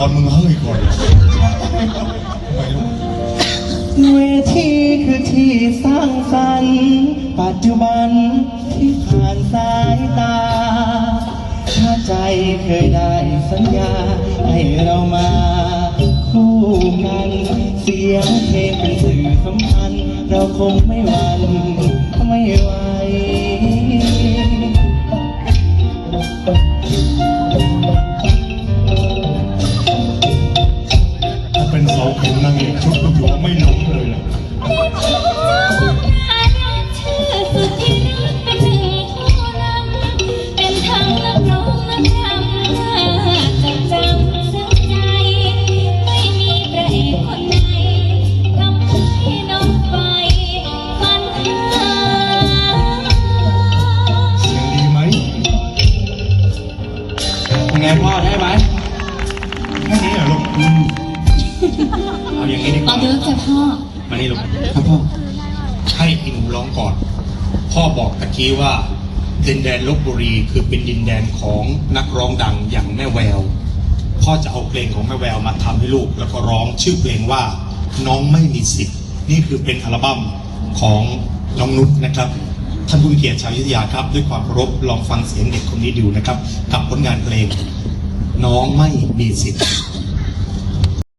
ก่อนไปลูกเวทีคือที่สร้างสรรค์ปัจจุบันที่ผ่านสายตา ถ้าใจเคยได้สัญญา ให้เรามาคู่กัน เสียงเพลงเป็นสื่อสัมพันธ์ เราคงไม่หวันไม่ไหวาเข็มนางเอกชุดคุณถือว่าไม่หลงเลยนะเป็นทั้งนักร้องนักรำจำจำใจไม่มีพรคนไหนทำให้น้องไปฝันหาเสียงดีไหมไงพ่อได้ไหมแค่นี้เหรอลูก เอาอย่างนี้ดีกต่อว่าเดิมจ้ะพ่อ มานี่ลูกครับพ่อ ให้พี่หนูร้องก่อน พ่อบอกตะกี้ว่า ดินแดนลบบุรีคือเป็นดินแดนของนักร้องดังอย่างแม่แวว พ่อจะเอาเพลงของแม่แววมาทำให้ลูก แล้วก็ร้องชื่อเพลงว่าน้องไม่มีสิทธิ์นี่คือเป็นอัลบั้มของน้องนุชนะครับท่านผู้มีเกียรติชาวอยุทธยาครับ ด้วยความเคารพลองฟังเสียงเด็กคนนี้ดูนะครับ กับผลงานเพลง น้องไม่มีสิทธิ์